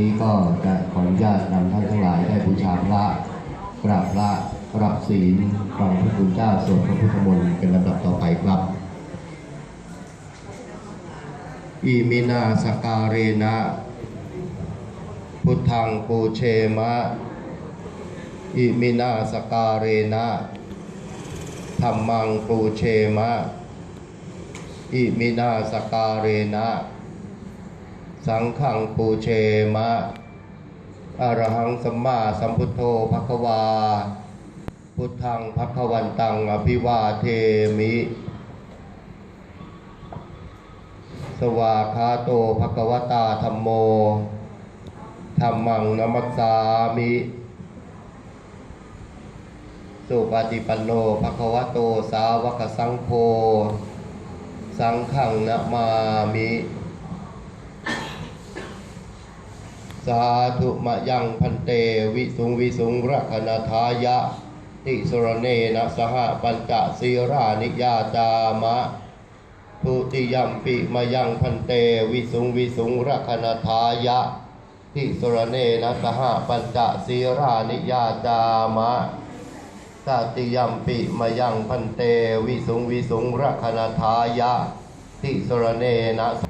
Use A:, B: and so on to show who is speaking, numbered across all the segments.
A: นี้ก็จะขออนุญาตนำท่านทั้งหลายได้บูชาพระกราบพระรับศีลฟังพระคุณเจ้าสวดพระพุทธมนต์เป็นลำดับต่อไปครับอิมินาสการเรนะพุทธังปูเชมะอิมินาสการเรนะธรรมังปูเชมะอิมินาสการเรนะ สังฆังปูเชมะอรหังสัมมาสัมพุทโธภควา พุทธังภควันตังอภิวาเทมิ สวาคาโตภควตาธรรมโมธรรมังนมัสสามิสุปฏิปันโนภควโตสาวกสังโฆ สังฆังนมามิ สาธุมะยังพันเตวิสุงวิสุงรักนาทายะ ติสรเนนะสหปัญจศีรานิยาจามะทุติยมปิมายังพันเตวิสุงวิสุงรักนาทายะทิสรเนนะสหปัญจศีรานิยาจามะตติยมปิมายังพันเตวิสุงวิสุงรักนาทายะทิสรเนนะ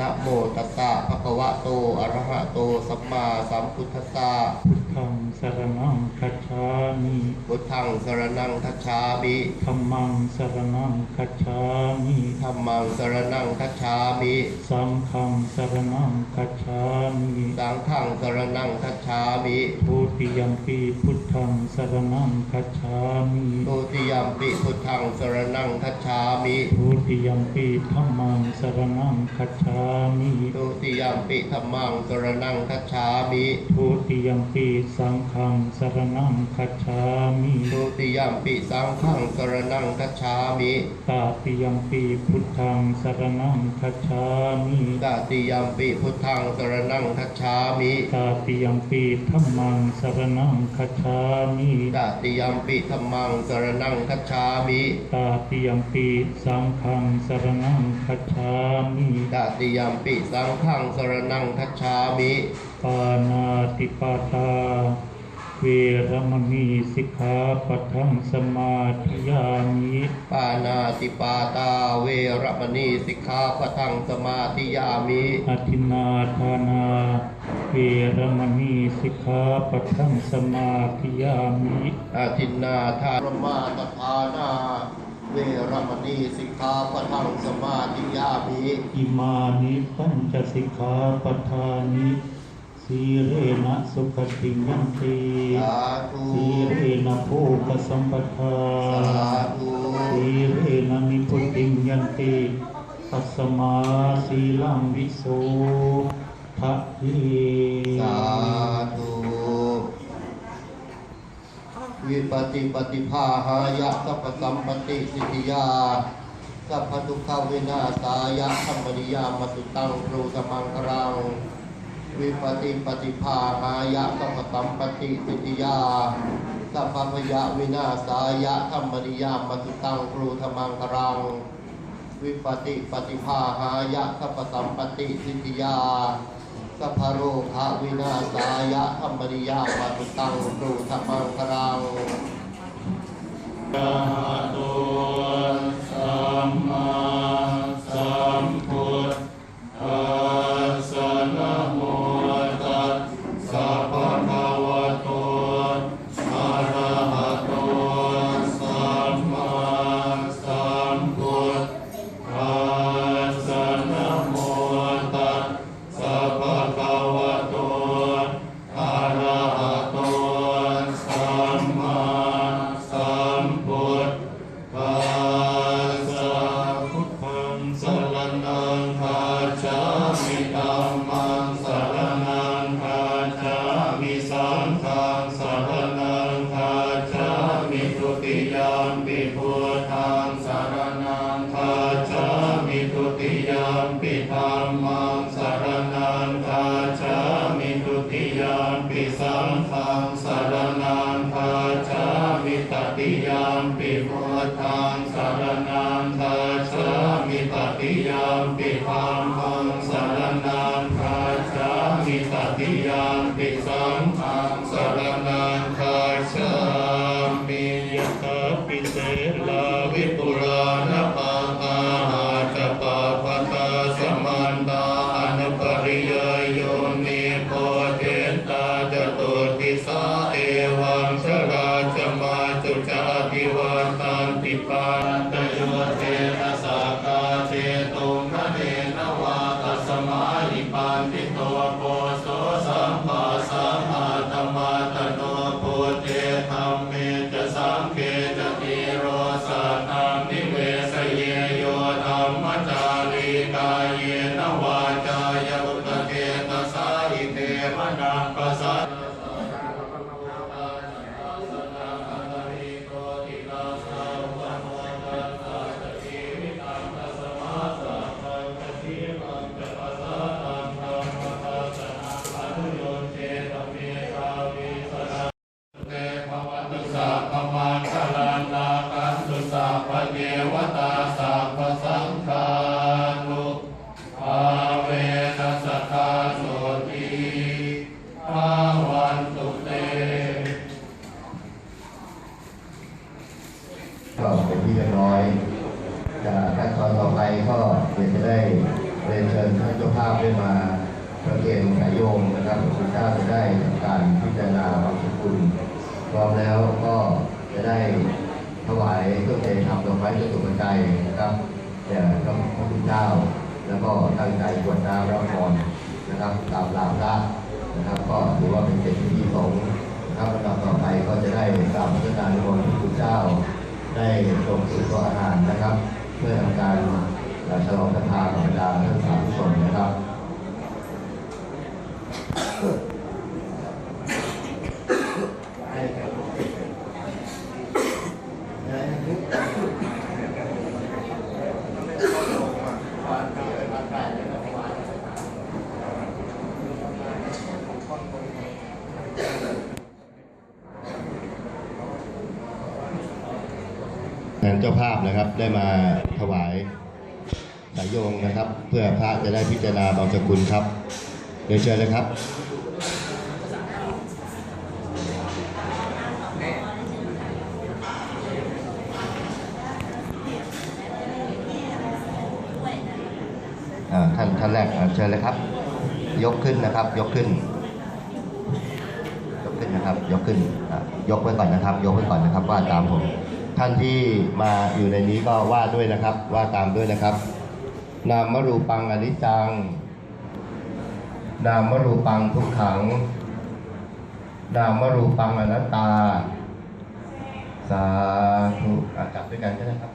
A: นะโมตัสสะภะคะวะโต อะระหะโต สัมมาสัมพุทธัสสะ
B: พุทธังสรณังคัจฉามิ
A: พุทธังสรณังคัจฉามิ
B: ธัมมังสรณังคัจฉามิ
A: ธัมมังสรณังคัจฉามิ
B: สังฆังสรณังคัจฉามิ
A: สังฆังสรณังคัจฉามิ
B: ทุติยมปีพุทธังสรณังคัจฉามิ
A: ตุติยัมปิพุทธังสรณังคัจฉามิ
B: ทุติยมปีธัมมังสรณังคัจฉามิ
A: ตุติยัมปิธัมมังสรณังคัจฉามิ
B: ทุติยมปีสังฆังสรณังคัจฉามิ
A: ทุติยัมปิสังฆังสรณังคัจฉามิ
B: ตาติยมปีพุทธังสรณังคัจฉามิ
A: ตติยัมปิพุทธังสรณังคัจฉามิ
B: ตาติยมปีธัมมังสรณังคัจฉามิ
A: ตติยัมปิธัมมังสรณังคัจฉามิ
B: ตาติยมปีสังฆังสรณังคัจฉามิ
A: ตติยัมปิสังฆังสรณังคัจฉามิ
B: ปานาติปาตา เวรมณีสิกขาปัทังสมาธิยามิ
A: ปานาติปาตา เวรมณีสิกขาปะทังสมาธิยามิ
B: อธินนาทานา เวรมณีสิกขาปัทังสมาธิยามิ
A: อาทินนาทารมาตทานา เวรมณีสิกขาปะทังสมาธิยามิ
B: อิมานิปัญจสิกขาปทานิสีเรนะสุขติยันติ
A: สาธุ
B: สีเรนะโภคสัมปทา
A: สาธุ
B: สีเรนะนิพุติยันติปัสสมาสีลังวิโสทะเย
A: วิปติปฏิภาหายะสัพสัมปติสิทธิยาสัพพทุกขวินาศายะธรรมนิยามสุตังครูสมังครังวิปติปฏิภาหายะสัพสัมปติสิทธิยาสัพพยะวินาศายะธรรมนิยามสุตังครูธรรมังครังวิปติปฏิภาหายะสัพสัมปติสิทธิยา สัพพโรคาวินาสายะธรรมริยามสุตังครู
B: ทัพพั
C: งครังยะตุสัมมาามปิสัง เดี๋
A: ยวจะได้เรียนเชิญท่านเจ้าภาพได้มาประเคนสายโยงนะครับคุณเจ้าจะได้ทำการพิจารณาบางสกุลพร้อมแล้วก็จะได้ถวายเครื่องเททำดอกไม้จตุปัจจัยนะครับแด่พระพุทธเจ้า แล้วก็ตั้งใจกวดน้ำรับพรนะครับตามหลักพระนะครับ ก็ถือว่าเป็นเกียรติที่สงฆ์นะครับลำดับต่อไปก็จะได้กราบพระพุทธานุโมทนพระพุทธเจ้า ได้ลงสู่ตัวอาหารนะครับ เพื่อทำการ เอ่อฉลองศรัทธาของบรรดาท่านสาธุชนนะครับทางเจ้าภาพนะครับได้มาถวาย โยงนะครับ เพื่อพระจะได้พิจารณาบางสกุลครับเรียนเชิญเลยครับท่านท่านแรกเชิญเลยครับ ยกขึ้นนะครับ ยกขึ้น ยกขึ้นนะครับ ยกขึ้นยกไว้ก่อนนะครับ ยกไว้ก่อนนะครับว่าตามผม ท่านที่มาอยู่ในนี้ก็ว่าด้วยนะครับ ว่าตามด้วยนะครับ นามรูปังอนิจจัง นามรูปังทุกขัง นามรูปังอนัตตา สาธุอะจับด้วยกันก็ได้ครับ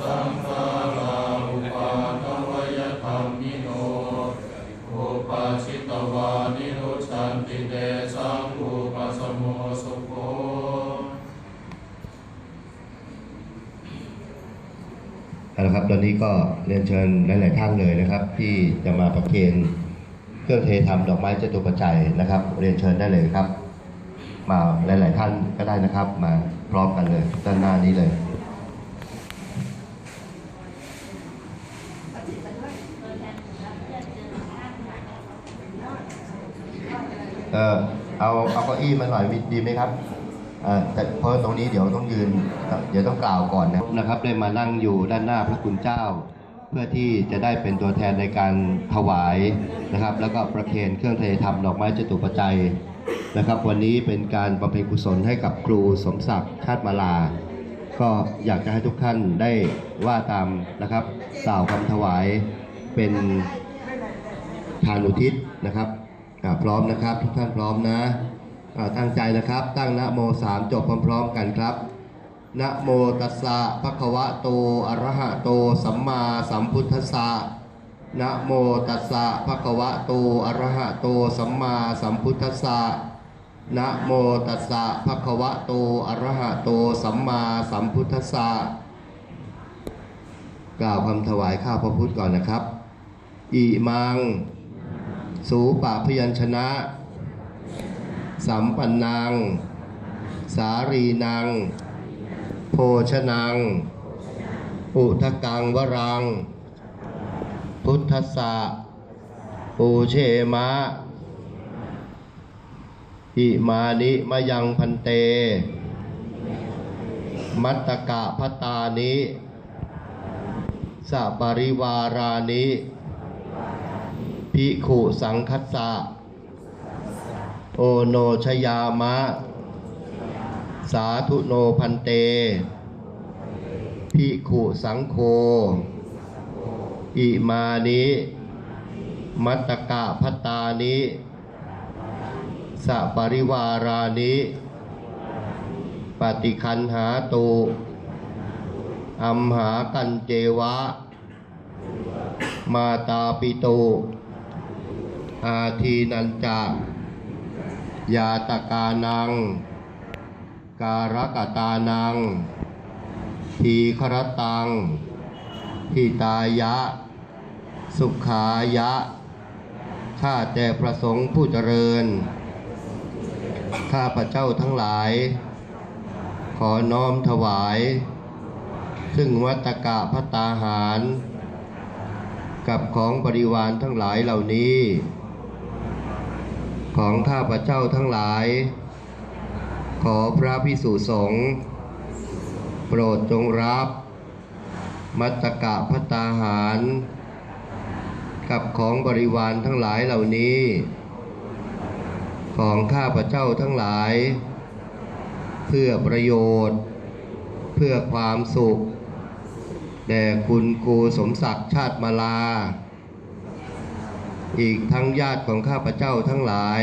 C: สังฆาราอุปาทวยธรรมิโนอุปาชิตวานิโรชันติเดสังอุปสมโมสุโข
A: เอาละครับ ตอนนี้ก็เรียนเชิญหลาย ๆ ท่านเลยนะครับ ที่จะมาประเคนเครื่องเททำดอกไม้จตุปัจจัยนะครับ เรียนเชิญได้เลยครับ มาหลาย ๆ ท่านก็ได้นะครับ มาพร้อมกันเลยด้านหน้านี้เลยเออเอาเอาเก้าอี้มาหน่อยดีไหมครับ แต่เพราะตรงนี้เดี๋ยวต้องยืน เดี๋ยวต้องกล่าวก่อนนะนะครับได้มานั่งอยู่ด้านหน้าพระคุณเจ้า เพื่อที่จะได้เป็นตัวแทนในการถวายนะครับ แล้วก็ประเคนเครื่องเทธรรมดอกไม้จตุปัจจัยนะครับ วันนี้เป็นการบำเพ็ญกุศลให้กับครูสมศักดิ์ชาติมาลา ก็อยากจะให้ทุกท่านได้ว่าตามนะครับกล่าวคำถวายเป็นทานอุทิศนะครับพร้อมนะครับ ทุกท่านพร้อมนะ ตั้งใจนะครับ ตั้งนะโมสามจบพร้อมๆกันครับนะโมตัสสะภะคะวะโตอะระหะโต สัมมาสัมพุทธัสสะนะโมตัสสะภะคะวะโตอะระหะโต สัมมาสัมพุทธัสสะนะโมตัสสะภะคะวะโตอะระหะโต สัมมาสัมพุทธัสสะกล่าวคำถวายข้าพระพุทธก่อนนะครับ อิมัง สูปะพยัญชนะ สัมปันนังสารีนังโภชนังอุทกังวรัง พุทธสะปูเชมะ อิมานิมยังพันเต มัตตกะพตตานิสัปริวารานิ ภิกขุสังคัสสะ โอโนชยามะ สาธุโนพันเต ภิกขุสังโฆอิมานิ มัตตกะพัตานิสัปริวารานิ ปฏิคันหาตุอัมหากันเจวะ มาตาปิตุอาทีนันจะ ยาตกานัง การกตานัง ทีครตัง ทิตายะ สุขายะ ข้าแต่ประสงค์ผู้เจริญ ข้าพระเจ้าทั้งหลาย ขอน้อมถวาย ซึ่งวัตกะพตาหาร กับของบริวารทั้งหลายเหล่านี้ ของข้าพเจ้าทั้งหลาย ขอพระพิสุสงฆ์โปรดจงรับ มัตตกะพัตตาหาร กับของบริวารทั้งหลายเหล่านี้ ของข้าพเจ้าทั้งหลาย เพื่อประโยชน์ เพื่อความสุข แด่คุณครูสมศักดิ์ชาติมาลา อีกทั้งญาติของข้าพเจ้าทั้งหลาย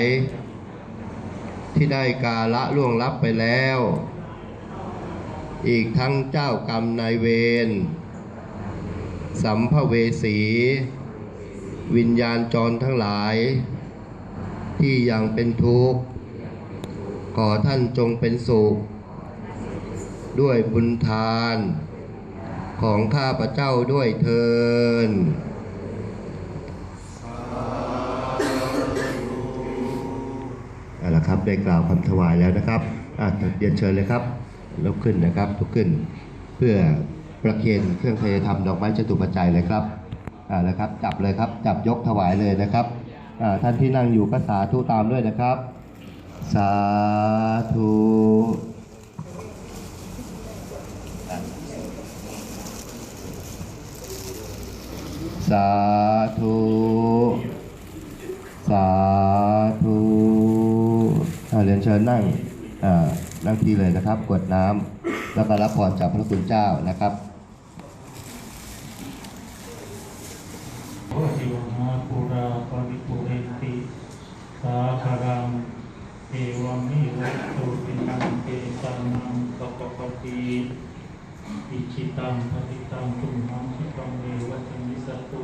A: ที่ได้กาละล่วงลับไปแล้ว อีกทั้งเจ้ากรรมนายเวร สัมภเวสี วิญญาณจรทั้งหลาย ที่ยังเป็นทุกข์ ขอท่านจงเป็นสุข ด้วยบุญทานของข้าพเจ้าด้วยเทิน เอาละครับ ได้กล่าวคำถวายแล้วนะครับอะเรียนเชิญเลยครับลุกขึ้นนะครับลุกขึ้น เพื่อประเคนเครื่องเทธรรมดอกไม้จตุปัจจัยเลยครับอ่าแล้วครับ จับเลยครับ จับยกถวายเลยนะครับอ่าท่านที่นั่งอยู่ก็สาธุตามด้วยนะครับ สาธุสาธุสาธุอ่า เรียนเชิญนั่งนั่งที่เลยนะครับกดน้ำแล้วก็รับพรจากพระคุณเจ้านะครับ
C: โอทิวหาปุราปริปุเรนติสาคารังเอวามิวัตตุปินังเตตังกัปปติอิชิตังปฏิตังตุมหังคิปังเอวัชมิสตุ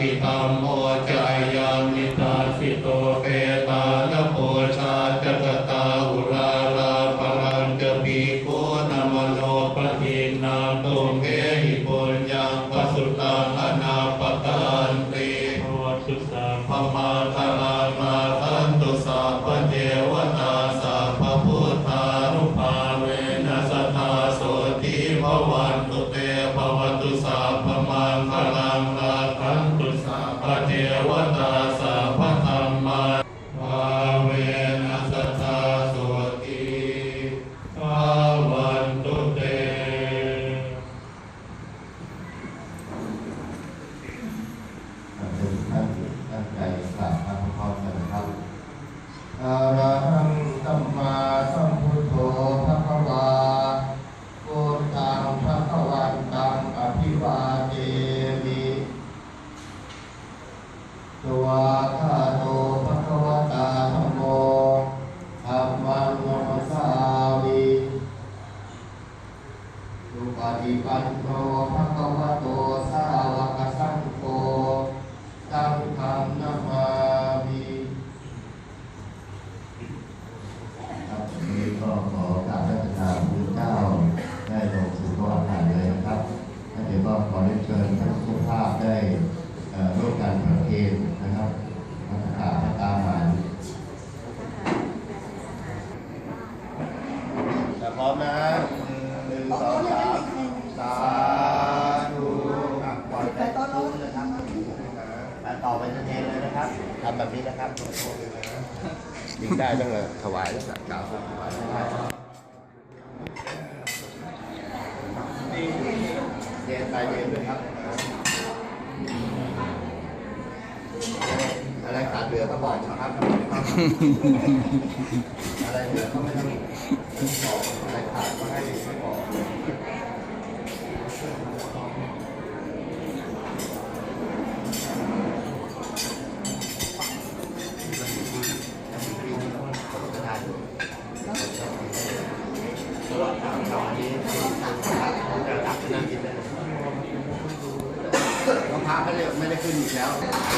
C: Sakitambo Okay. ได้ตั้งแต่ถวาย
A: แล้วสักการะถวายได้เาด้วสัอะไรขาดเรือก็บอกครับอะไรเหลือก็ไม่ต้องอะไรขาดก็ให้บอก
D: feliz.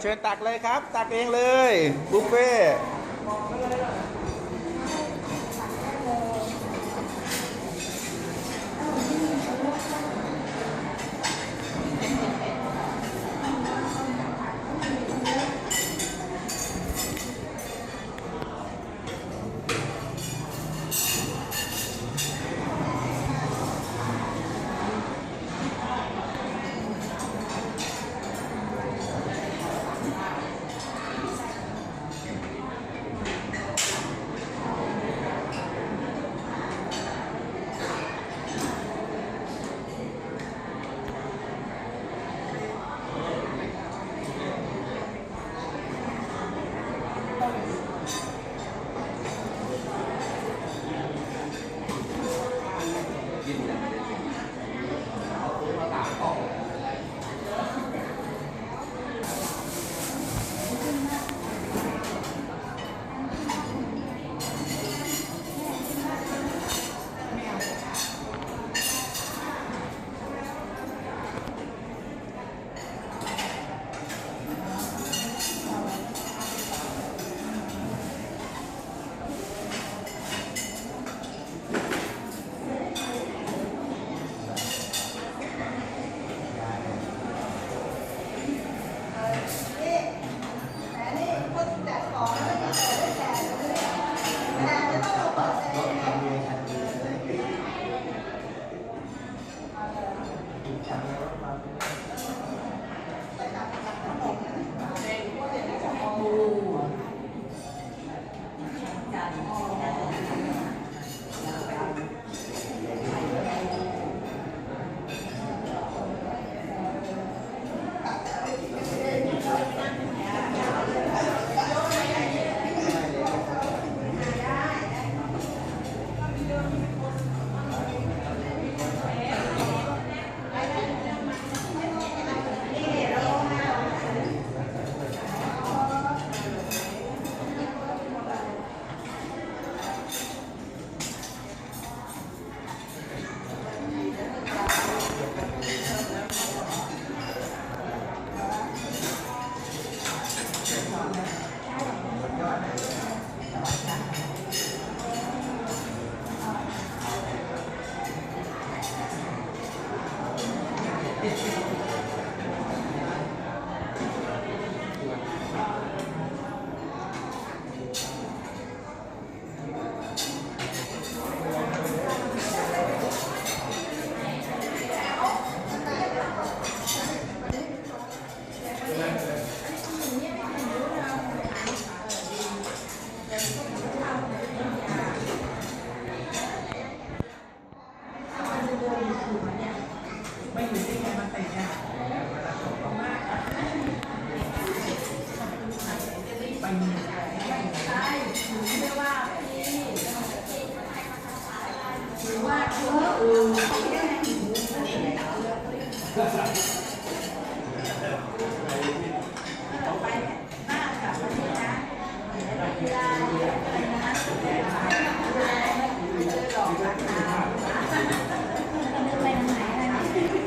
D: เชิญตักเลยครับ ตักเองเลยบุฟเฟ่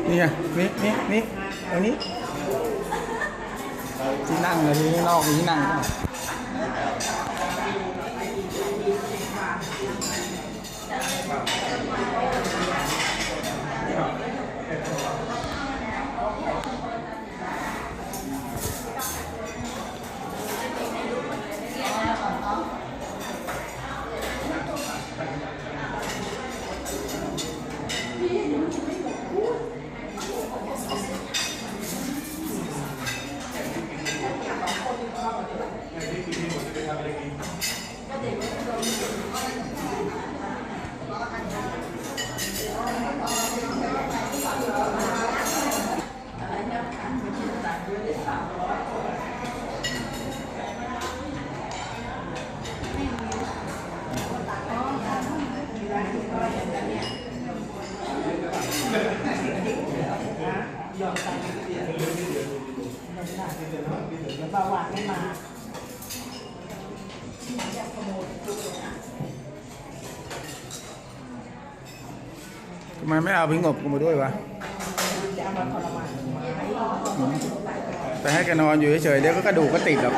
D: นี่ไงนี่นี่นี่ตรงนี้ที่นั่งเลยที่นอกมีที่นั่ง เอาพิงบกูมาด้วยวะแต่ให้แกนอนอยู่เฉยๆเดี๋ยวก็กระดูกก็ติดหรอก